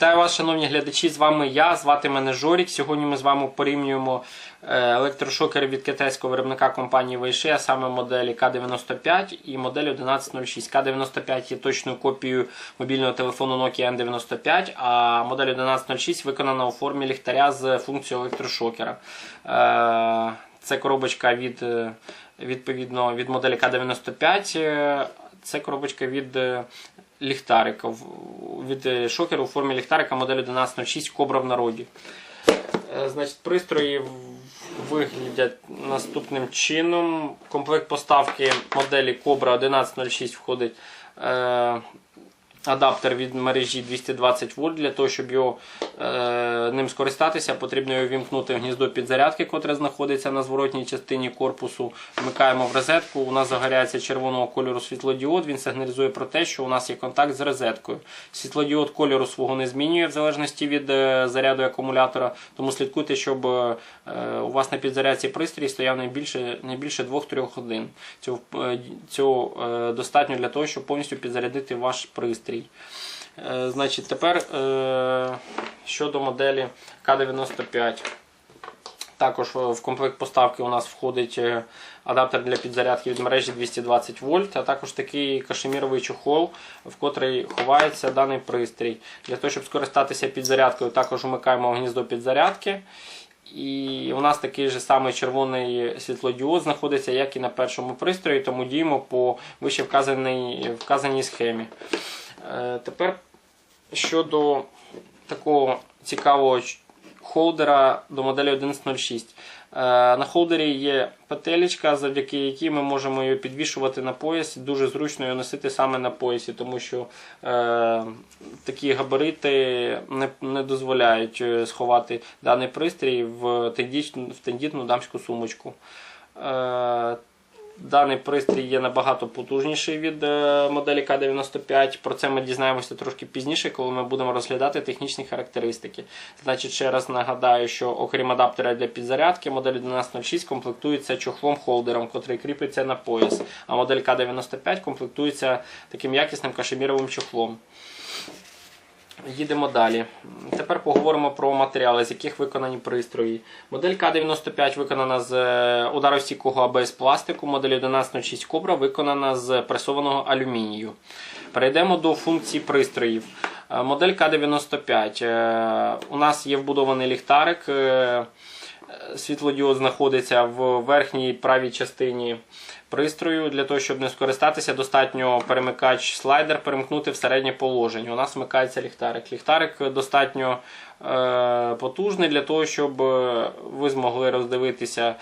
вас, шановні глядачі, з вами я, звати мене Жорік. Сьогодні ми з вами порівнюємо е, електрошокери від китайського виробника компанії Weishi, а саме моделі К95 і модель 1106. К95 є точною копією мобільного телефону Nokia N95, а модель 1106 виконана у формі ліхтаря з функцією електрошокера. Е, Це коробочка від, е, відповідно, від моделі К95. е, Це коробочка від ліхтарика, від е, шокеру у формі ліхтарика модель 1106 Кобра в народі. Е, Значить, пристрої виглядять наступним чином. Комплект поставки моделі Cobra 1106 входить е, адаптер від мережі 220 вольт. Для того, щоб його, е, ним скористатися, потрібно його вімкнути в гніздо підзарядки, котре знаходиться на зворотній частині корпусу. Вмикаємо в розетку. У нас загоряється червоного кольору світлодіод. Він сигналізує про те, що у нас є контакт з розеткою. Світлодіод кольору свого не змінює в залежності від е, заряду акумулятора. Тому слідкуйте, щоб е, у вас на підзарядці пристрій стояв не більше, не більше 2-3 годин. Цього, е, цього е, достатньо для того, щоб повністю підзарядити ваш пристрій. Е, Значить, тепер е, щодо моделі К95. Також в комплект поставки у нас входить е, адаптер для підзарядки від мережі 220 вольт, а також такий кашеміровий чохол, в котрий ховається даний пристрій. Для того, щоб скористатися підзарядкою, також вмикаємо гніздо підзарядки. І у нас такий же самий червоний світлодіод знаходиться, як і на першому пристрої, тому діємо по вище вказаній, вказаній схемі. Е, Тепер щодо такого цікавого холдера до моделі 1106. Е, На холдері є петелечка, завдяки якій ми можемо її підвішувати на пояс. Дуже зручно її носити саме на поясі, тому що е, такі габарити не, не дозволяють е, сховати даний пристрій в тендітну, в тендітну дамську сумочку. Е, Даний пристрій є набагато потужніший від е, моделі К95. Про це ми дізнаємося трошки пізніше, коли ми будемо розглядати технічні характеристики. Значить, ще раз нагадаю, що окрім адаптера для підзарядки, модель 1106 комплектується чохлом-холдером, котрий кріпиться на пояс. А модель К95 комплектується таким якісним кашеміровим чохлом. Їдемо далі. Тепер поговоримо про матеріали, з яких виконані пристрої. Модель К95 виконана з е, ударостійкого АБС пластику, модель 1106 Кобра виконана з пресованого алюмінію. Перейдемо до функцій пристроїв. Е, Модель К95. Е, У нас є вбудований ліхтарик. Світлодіод знаходиться в верхній правій частині пристрою. Для того, щоб не скористатися, достатньо перемикач слайдер перемкнути в середнє положення. У нас вмикається ліхтарик. Ліхтарик достатньо е, потужний для того, щоб е, ви змогли роздивитися,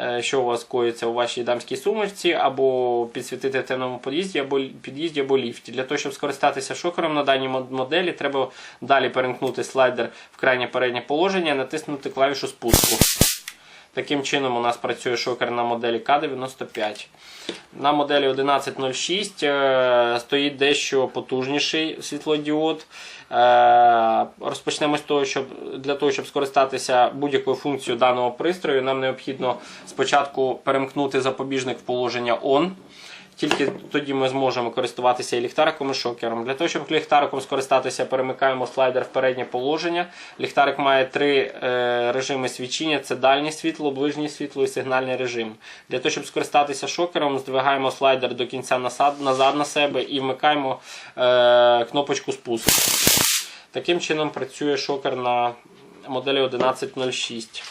е, що у вас коїться у вашій дамській сумочці, або підсвітити темному під'їзді, або під'їзді, або ліфті. Для того, щоб скористатися шокером на даній мод- моделі, треба далі перемкнути слайдер в крайнє переднє положення, натиснути клавішу спуску. Таким чином у нас працює шокер на моделі К95. На моделі 1106 е, стоїть дещо потужніший світлодіод. Е, Розпочнемо з того, щоб для того, щоб скористатися будь-якою функцією даного пристрою, нам необхідно спочатку перемкнути запобіжник в положення ON. Тільки тоді ми зможемо користуватися і ліхтариком, і шокером. Для того, щоб ліхтариком скористатися, перемикаємо слайдер в переднє положення. Ліхтарик має три е, режими свічення: це дальнє світло, ближнє світло і сигнальний режим. Для того, щоб скористатися шокером, здвигаємо слайдер до кінця насад- назад на себе і вмикаємо е, кнопочку спуску. Таким чином працює шокер на моделі 1106.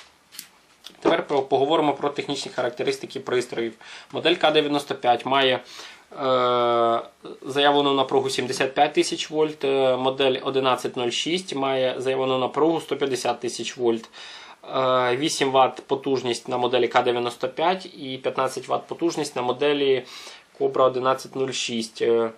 Тепер поговоримо про технічні характеристики пристроїв. Модель К95 має е, заявлену напругу 75 тисяч вольт, е, модель 1106 має заявлену напругу 150 тисяч вольт. Е, 8 Вт потужність на моделі К95 і 15 Вт потужність на моделі Cobra 1106. Е,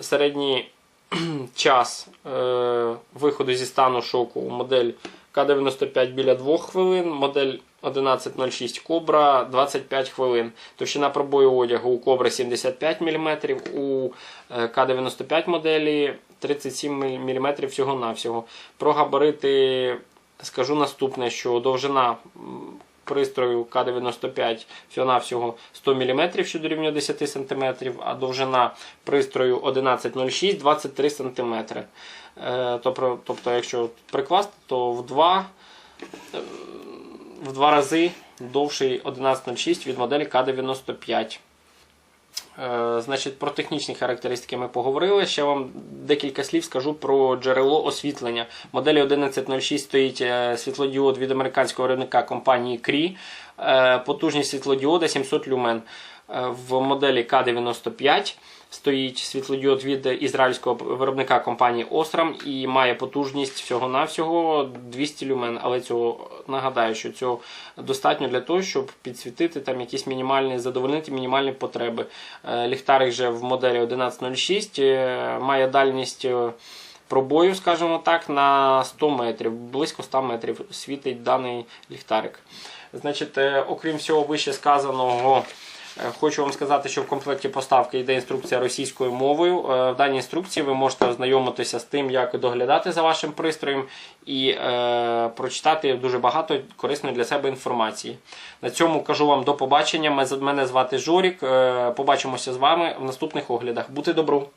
Середній час е, виходу зі стану шоку у модель К95 біля 2 хвилин, модель 1106 Cobra 25 хвилин. Товщина пробою одягу у Cobra 75 мм, у е, К95 моделі 37 мм всього-навсього. Про габарити скажу наступне, що довжина пристрою К95 всього-навсього 100 мм, що дорівнює 10 см, а довжина пристрою 1106 23 см. Тобто, якщо прикласти, то в два, е, в два рази довший 1106 від моделі К95. Е, Значить, про технічні характеристики ми поговорили. Ще вам декілька слів скажу про джерело освітлення. Моделі 1106 стоїть е, світлодіод від американського виробника компанії Cree. Е, Потужність світлодіода 700 люмен. Е, В моделі К95 стоїть світлодіод від ізраїльського виробника компанії Osram і має потужність всього-навсього 200 люмен. Але цього нагадаю, що цього достатньо для того, щоб підсвітити там якісь мінімальні, задовольнити мінімальні потреби. Е, Ліхтарик же в моделі 1106 е, має дальність. Пробою, скажімо так, на 100 метрів, близько 100 метрів світить даний ліхтарик. Значить, окрім всього вище сказаного, хочу вам сказати, що в комплекті поставки йде інструкція російською мовою. Е, В даній інструкції ви можете ознайомитися з тим, як доглядати за вашим пристроєм, і е, прочитати дуже багато корисної для себе інформації. На цьому кажу вам до побачення. Мене звати Жорік. Е, Побачимося з вами в наступних оглядах. Бути добру!